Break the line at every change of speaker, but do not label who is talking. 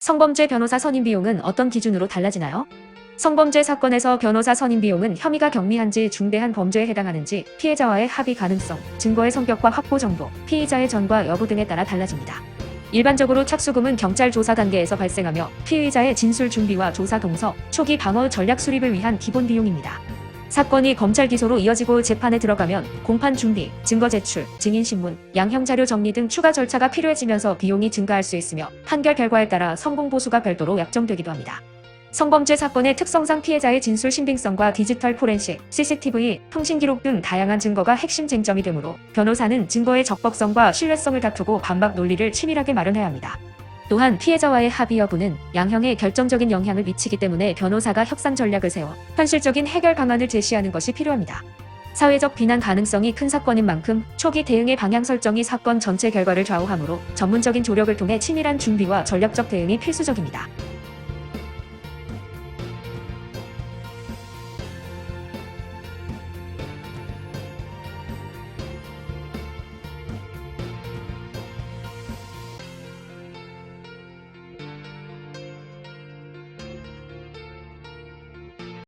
성범죄 변호사 선임 비용은 어떤 기준으로 달라지나요? 성범죄 사건에서 변호사 선임 비용은 혐의가 경미한지 중대한 범죄에 해당하는지 피해자와의 합의 가능성, 증거의 성격과 확보 정도, 피의자의 전과 여부 등에 따라 달라집니다. 일반적으로 착수금은 경찰 조사 단계에서 발생하며 피의자의 진술 준비와 조사 동서, 초기 방어 전략 수립을 위한 기본 비용입니다. 사건이 검찰 기소로 이어지고 재판에 들어가면 공판 준비, 증거 제출, 증인 신문, 양형 자료 정리 등 추가 절차가 필요해지면서 비용이 증가할 수 있으며 판결 결과에 따라 성공 보수가 별도로 약정되기도 합니다. 성범죄 사건의 특성상 피해자의 진술 신빙성과 디지털 포렌식, CCTV, 통신 기록 등 다양한 증거가 핵심 쟁점이 되므로 변호사는 증거의 적법성과 신뢰성을 다투고 반박 논리를 치밀하게 마련해야 합니다. 또한 피해자와의 합의 여부는 양형에 결정적인 영향을 미치기 때문에 변호사가 협상 전략을 세워 현실적인 해결 방안을 제시하는 것이 필요합니다. 사회적 비난 가능성이 큰 사건인 만큼 초기 대응의 방향 설정이 사건 전체 결과를 좌우하므로 전문적인 조력을 통해 치밀한 준비와 전략적 대응이 필수적입니다.